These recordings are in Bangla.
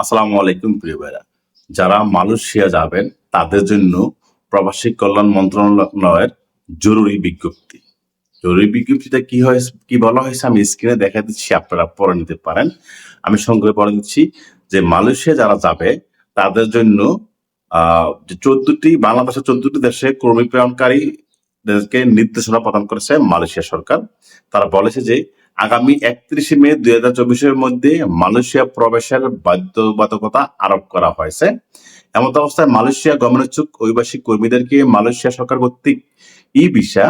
আসসালামু আলাইকুম প্রিয় ভাইরা। যারা মালয়েশিয়া যাবেন, তাদের জন্য প্রবাসী কল্যাণ মন্ত্রণালয়ের জরুরি বিজ্ঞপ্তি। জরুরি বিজ্ঞপ্তিটা কি হয়, কি বলা হয়েছে আমি স্ক্রিনে দেখা দিচ্ছি, আপনারা পড়ে নিতে পারেন। আমি সংক্ষেপে পড়ে দিচ্ছি যে মালয়েশিয়া যারা যাবে, তাদের জন্য চোদ্দটি, বাংলাদেশের চোদ্দটি দেশে কর্মী প্রেরণকারী দেশকে নির্দেশনা প্রদান করেছে মালয়েশিয়া সরকার। তারা বলেছে যে আগামী একত্রিশে মে দুই হাজার চব্বিশের মধ্যে মালয়েশিয়া প্রবেশের বাধ্যবাধকতা আরোপ করা হয়েছে। এমত অবস্থায় মালয়েশিয়া গমনোচ্ছুক অভিবাসী কর্মীদেরকে মালয়েশিয়া সরকার কর্তৃক ই ভিসা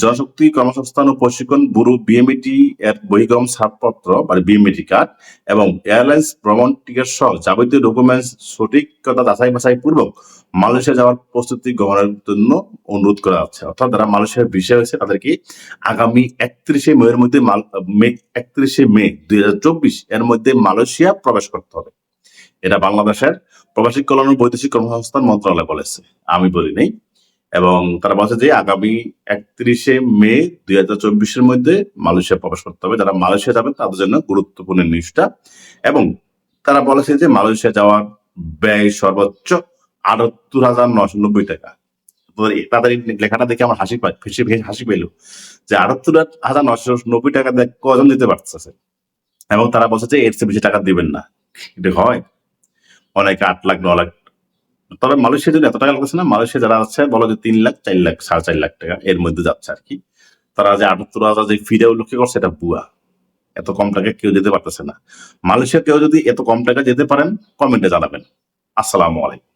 জনশক্তি, কর্মসংস্থান ও প্রশিক্ষণ ব্যুরো বিএমইটি এর বহিগম ছাড়পত্র মানে বিএমইটি কার্ড এবং এয়ারলাইন্স ভ্রমণ টিকিট সহ যাবতীয় ডকুমেন্টস সঠিকতা যাচাই বাছাই পূর্বক মালয়েশিয়া যাওয়ার প্রস্তুতি গ্রহণের জন্য অনুরোধ করা হচ্ছে। অর্থাৎ যারা মালয়েশিয়ার বিষয় হয়েছে, তাদেরকে আগামী একত্রিশে মে এর মধ্যে মে, একত্রিশে মে দুই হাজার চব্বিশ এর মধ্যে মালয়েশিয়া প্রবেশ করতে হবে। এটা বাংলাদেশের প্রবাসী কল্যাণ ও বৈদেশিক কর্মসংস্থান মন্ত্রণালয় বলেছে। আমি বলি নাই। এবং তারা বলছে যে আগামী একত্রিশে মে দুই হাজার চব্বিশের মধ্যে মালয়েশিয়া প্রবেশ করতে হবে। যারা মালয়েশিয়া যাবেন, তাদের জন্য গুরুত্বপূর্ণ নিউজটা। এবং তারা বলেছে যে মালয়েশিয়া যাওয়ার ব্যয় সর্বোচ্চ আটাত্তর হাজার নশো নব্বই টাকা। তাদের লেখাটা দেখে আমার হাসি পাই পায় খুশি হাসি পেল যে আটাত্তর হাজার নশো নব্বই টাকা কজন দিতে পারতেছে? এবং তারা বলছে যে এর চেয়ে বেশি টাকা দিবেন না। এটা হয়। অনেকে আট লাখ, ন লাখ তবে মালয়েশিয়া যদি এত টাকা লাগছে না। মালয়েশিয়া যারা আছে, বলো যে তিন লাখ, চার লাখ, সাড়ে চার লাখ টাকা এর মধ্যে যাচ্ছে আর কি। তারা যে আটাত্তর হাজার যে ফিরে উল্লেখ করছে, এটা বুয়া এত কম টাকা কেউ যেতে পারতেছে না। মালয়েশিয়া কেউ যদি এত কম টাকা যেতে পারেন কমেন্টে জানাবেন। আসসালামু আলাইকুম।